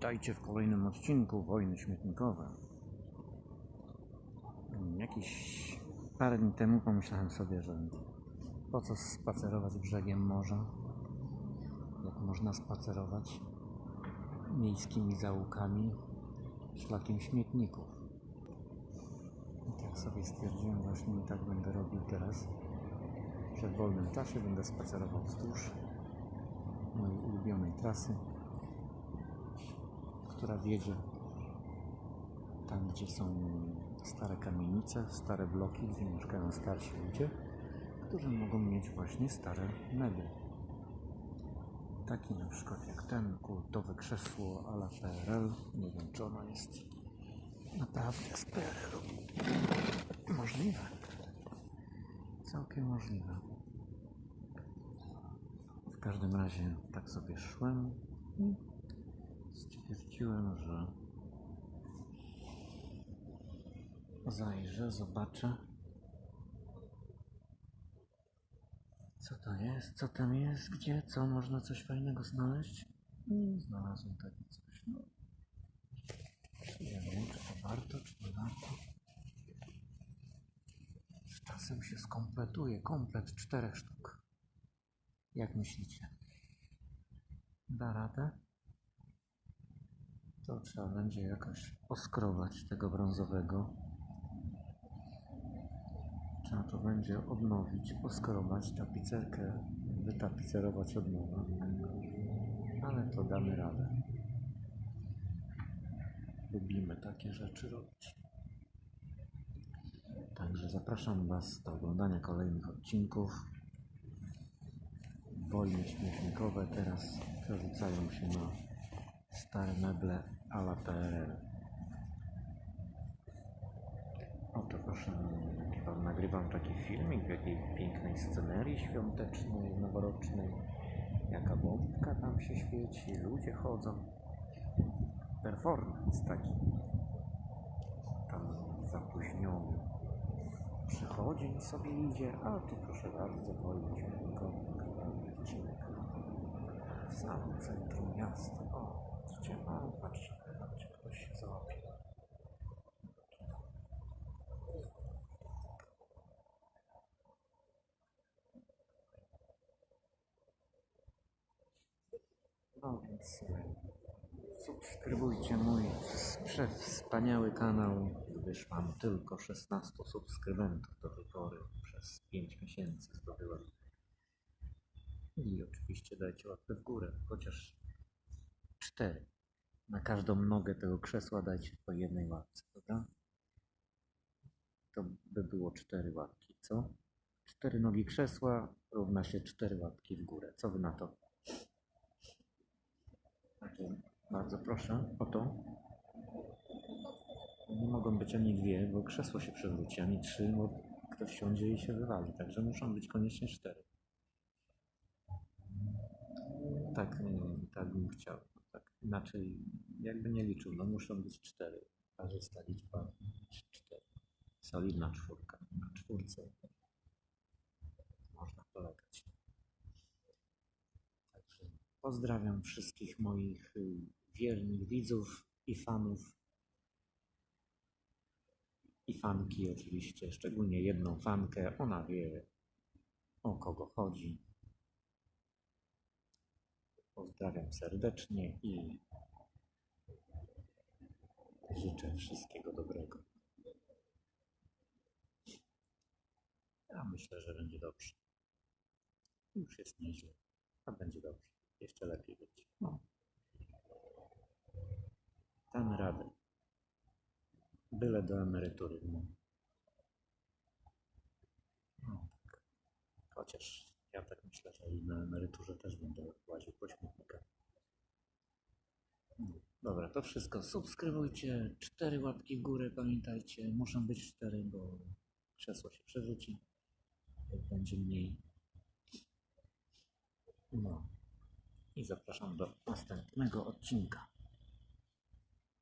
Witajcie w kolejnym odcinku Wojny Śmietnikowe. Jakiś parę dni temu pomyślałem sobie, że po co spacerować brzegiem morza, jak można spacerować miejskimi zaułkami szlakiem śmietników. I tak sobie stwierdziłem właśnie i tak będę robił teraz, że w wolnym czasie będę spacerował wzdłuż mojej ulubionej trasy która wiedzie tam, gdzie są stare kamienice, stare bloki, gdzie mieszkają starsi ludzie, którzy mogą mieć właśnie stare meble. Taki na przykład jak ten kultowe krzesło a la PRL. Nie wiem, czy ono jest naprawdę z PRL-u. Możliwe. Całkiem możliwe. W każdym razie tak sobie szłem stwierdziłem, że zajrzę, zobaczę, co to jest, co tam jest, gdzie, co można coś fajnego znaleźć. I znalazłem takie coś. No. Nie wiem, czy to warto, czy nie warto. Z czasem się skompletuje komplet czterech sztuk. Jak myślicie? Da radę? To trzeba będzie jakoś oskrobać tego brązowego. Trzeba to będzie odnowić, oskrobać tapicerkę, wytapicerować od nowa. Ale to damy radę. Lubimy takie rzeczy robić. Także zapraszam Was do oglądania kolejnych odcinków. Wojny śmietnikowe teraz przerzucają się na stare meble a la PRL. Oto proszę, nagrywam taki filmik w jakiej pięknej scenerii świątecznej, noworocznej. Jaka bombka tam się świeci, ludzie chodzą. Performance taki. Tam zapóźniony. Przychodzi sobie idzie, a tu proszę bardzo, wojny śmietnikowe, nagrywamy odcinek w samym centrum miasta. O, widzicie, o, patrzcie, czy ktoś się załapie. No więc subskrybujcie mój przewspaniały kanał, gdyż mam tylko 16 subskrybentów do tej pory. Przez 5 miesięcy zdobyłem. I oczywiście dajcie łapkę w górę, chociaż cztery. Na każdą nogę tego krzesła dajcie po jednej łapce, dobra? To by było cztery łapki, co? Cztery nogi krzesła równa się cztery łapki w górę. Co wy na to? Także bardzo proszę o to. Nie mogą być ani dwie, bo krzesło się przewróci, ani trzy, bo ktoś siądzie i się wywali. Także muszą być koniecznie cztery. Tak, tak bym chciał. Inaczej jakby nie liczył, no muszą być cztery. Parzysta liczba cztery. Solidna czwórka. Na czwórce można polegać. Także pozdrawiam wszystkich moich y, wiernych widzów i fanów. I fanki oczywiście, szczególnie jedną fankę. Ona wie o kogo chodzi. Pozdrawiam serdecznie i życzę wszystkiego dobrego. Ja myślę, że będzie dobrze. Już jest nieźle, a będzie dobrze. Jeszcze lepiej będzie. No. Damy radę. Byle do emerytury. No. No, tak. Chociaż ja tak myślę, że i na emeryturze też będę łaził po. No, Dobra, to wszystko. Subskrybujcie. Cztery łapki w górę, pamiętajcie. Muszą być cztery, bo krzesło się przerzuci. Jak będzie mniej. No. I zapraszam do następnego odcinka.